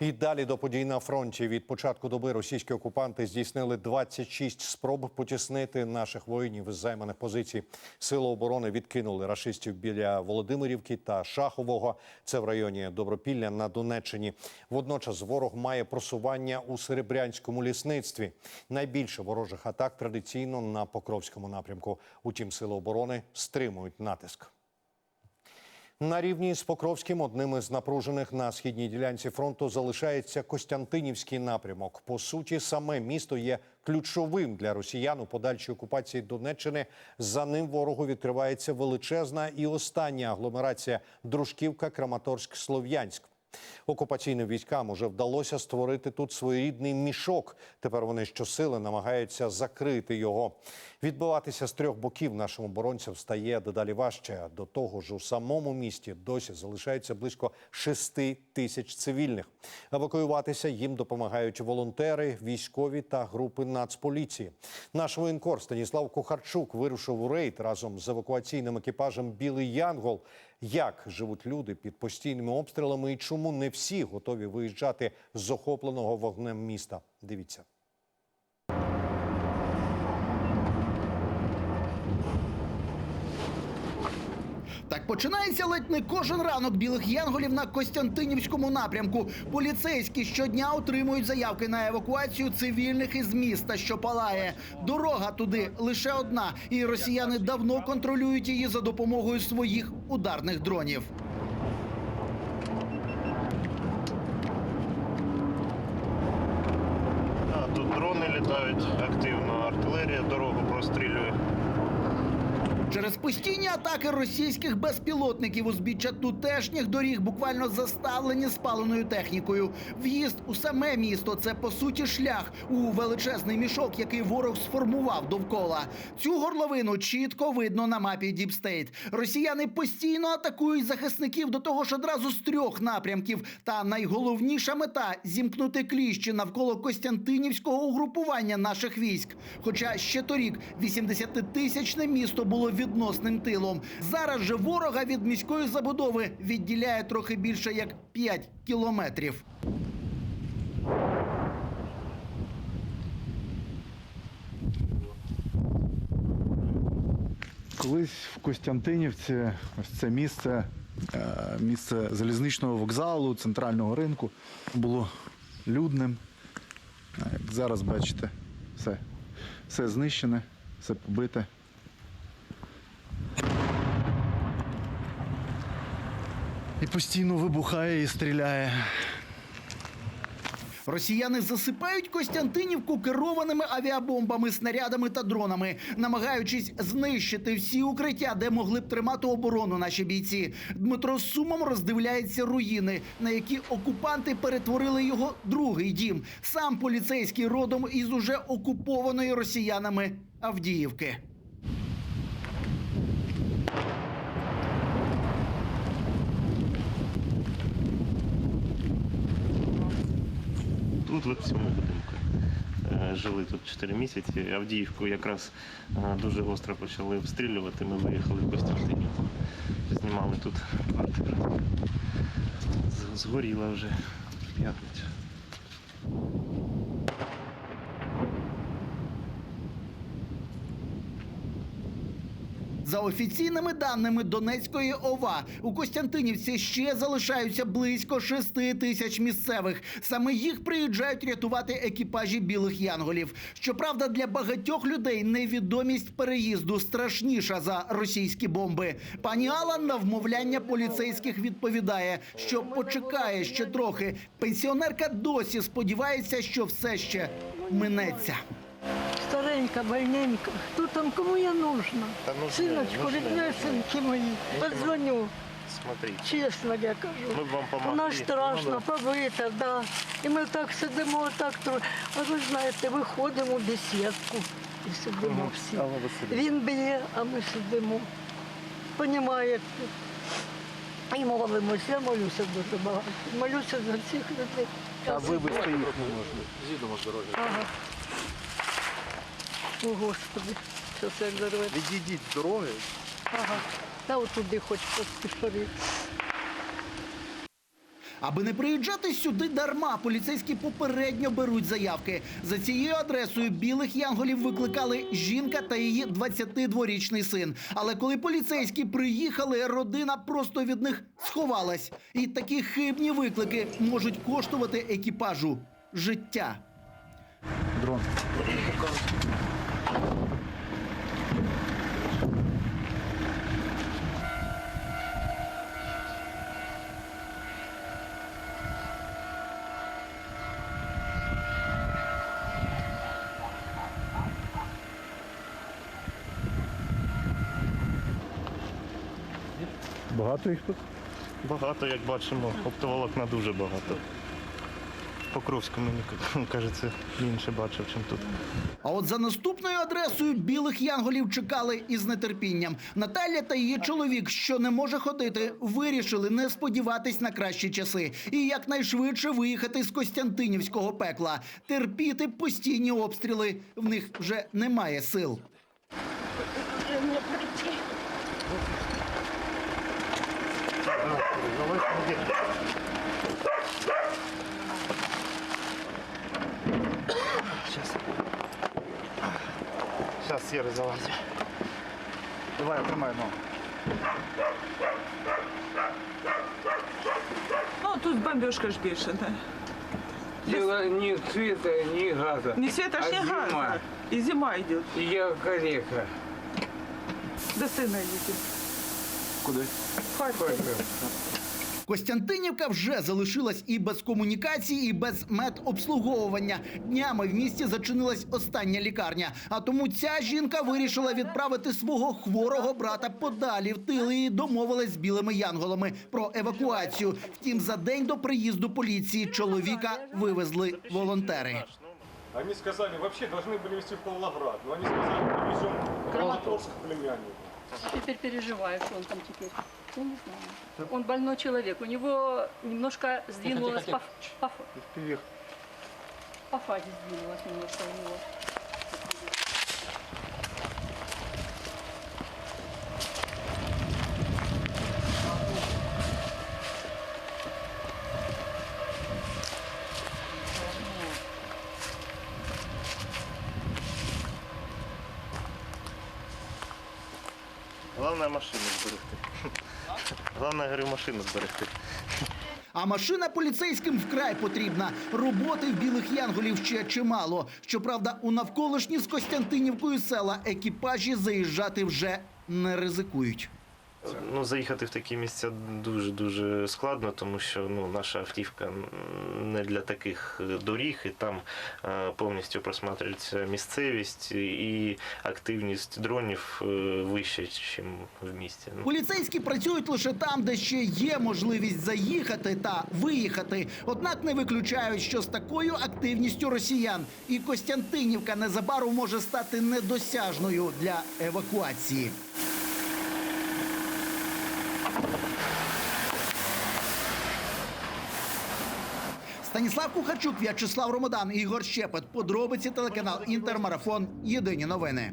І далі до подій на фронті від початку доби російські окупанти здійснили 26 спроб потіснити наших воїнів з займаних позицій. Сили оборони відкинули рашистів біля Володимирівки та Шахового. Це в районі Добропілля на Донеччині. Водночас ворог має просування у серебрянському лісництві. Найбільше ворожих атак традиційно на Покровському напрямку. Утім, сили оборони стримують натиск. На рівні з Покровським одним із напружених на східній ділянці фронту залишається Костянтинівський напрямок. По суті, саме місто є ключовим для росіян у подальшій окупації Донеччини. За ним ворогу відкривається величезна і остання агломерація Дружківка, Краматорськ, Слов'янськ. Окупаційним військам уже вдалося створити тут своєрідний мішок. Тепер вони щосили намагаються закрити його. Відбиватися з трьох боків нашим оборонцям стає дедалі важче. До того ж, у самому місті досі залишається близько шести тисяч цивільних. Евакуюватися їм допомагають волонтери, військові та групи нацполіції. Наш воєнкор Станіслав Кухарчук вирушив у рейд разом з евакуаційним екіпажем Білий Янгол. Як живуть люди під постійними обстрілами і чому не всі готові виїжджати з охопленого вогнем міста? Дивіться. Починається ледь не кожен ранок білих янголів на Костянтинівському напрямку. Поліцейські щодня отримують заявки на евакуацію цивільних із міста, що палає. Дорога туди лише одна, і росіяни давно контролюють її за допомогою своїх ударних дронів. Тут дрони літають активно, артилерія дорогу прострілює. Через постійні атаки російських безпілотників узбіччя тутешніх доріг буквально заставлені спаленою технікою. В'їзд у саме місто це по суті шлях у величезний мішок, який ворог сформував довкола. Цю горловину чітко видно на мапі Діпстейт. Росіяни постійно атакують захисників до того ж одразу з трьох напрямків. Та найголовніша мета зімкнути кліщі навколо Костянтинівського угрупування наших військ. Хоча ще торік 80-тисячне місто було відносним тилом. Зараз же ворога від міської забудови відділяє трохи більше як 5 кілометрів. Колись в Костянтинівці, ось це місце, е, місце залізничного вокзалу, центрального ринку, було людним. Як зараз бачите, все, все знищене, все побите. І постійно вибухає і стріляє. Росіяни засипають Костянтинівку керованими авіабомбами, снарядами та дронами, намагаючись знищити всі укриття, де могли б тримати оборону наші бійці. Дмитро сумом роздивляється руїни, на які окупанти перетворили його другий дім. Сам поліцейський родом із уже окупованої росіянами Авдіївки. Тут в цьому будинку. Е, Жили тут 4 місяці. Авдіївку якраз е, дуже гостро почали обстрілювати. Ми виїхали в Костянтинівку. Знімали тут квартиру. Згоріла вже в п'ятницю. За офіційними даними Донецької ОВА, у Костянтинівці ще залишаються близько 6 тисяч місцевих. Саме їх приїжджають рятувати екіпажі білих янголів. Щоправда, для багатьох людей невідомість переїзду страшніша за російські бомби. Пані Алла на вмовляння поліцейських відповідає, що почекає ще трохи. Пенсіонерка досі сподівається, що все ще минеться. Старенька, больненька. Кто там, кому я нужна? Та нужна, Синочку, нужна. ріднесенькі мої. Подзвоню, Смотрите. чесно я кажу. Ми б вам помогли. Вона страшно, побита, да. І ми так сидимо, так тро. А ви знаєте, виходимо в бесідку і сидимо всі. Він б'є, а ми сидимо. Понімаєте? І молимося, я молюся дуже багато. Молюся за всіх людей. А вивезти їх не можна. З'їдемо з дороги. Ага. О, Господи, що це як дорога. Відійдіть з дороги. Ага. Та от туди хоч поспішорі. Аби не приїжджати сюди дарма, поліцейські попередньо беруть заявки. За цією адресою білих янголів викликали жінка та її 22-річний син. Але коли поліцейські приїхали, родина просто від них сховалась. І такі хибні виклики можуть коштувати екіпажу життя. Дрон. Багато їх тут? Багато, як бачимо, оптоволокна дуже багато. Покровську мені кажеться більше бачив, ніж тут. А от за наступною адресою білих янголів чекали із нетерпінням. Наталя та її чоловік, що не може ходити, вирішили не сподіватись на кращі часи і якнайшвидше виїхати з Костянтинівського пекла. Терпіти постійні обстріли. В них вже немає сил. Зараз сіри залазить. Давай, тримай ногу. Ну, тут бомбежка ж бешеная. Дело не света, не газа. Не света ж, а не зима. газа. И зима идет. Я калека. До сына идите. Куди? В Харьков. Костянтинівка вже залишилась і без комунікацій, і без медобслуговування. Днями в місті зачинилась остання лікарня. А тому ця жінка вирішила відправити свого хворого брата подалі в тили і домовилась з білими янголами про евакуацію. Втім, за день до приїзду поліції чоловіка вивезли волонтери. Они сказали, вообще должны были везти в Павлоград, но они сказали, привезем в Краматорск к племяннику. Теперь переживаю, что он там теперь. Я не знаю. Он больной человек. У него немножко сдвинулось по, по, по фазе сдвинулось немножко у него. Головне машину зберегти. Головне, говорю, машину зберегти. А машина поліцейським вкрай потрібна. Роботи в білих янголів ще чимало. Щоправда, у навколишні з Костянтинівкою села екіпажі заїжджати вже не ризикують. Ну, заїхати в такі місця дуже-дуже складно, тому що ну, наша автівка не для таких доріг, і там е, повністю просматрюється місцевість і активність дронів е, вища, ніж в місті. Ну, Поліцейські працюють лише там, де ще є можливість заїхати та виїхати. Однак не виключають, що з такою активністю росіян і Костянтинівка незабаром може стати недосяжною для евакуації. Станіслав Кухарчук, В'ячеслав Ромодан, Ігор Щепет. Подробиці телеканал Інтермарафон. Єдині новини.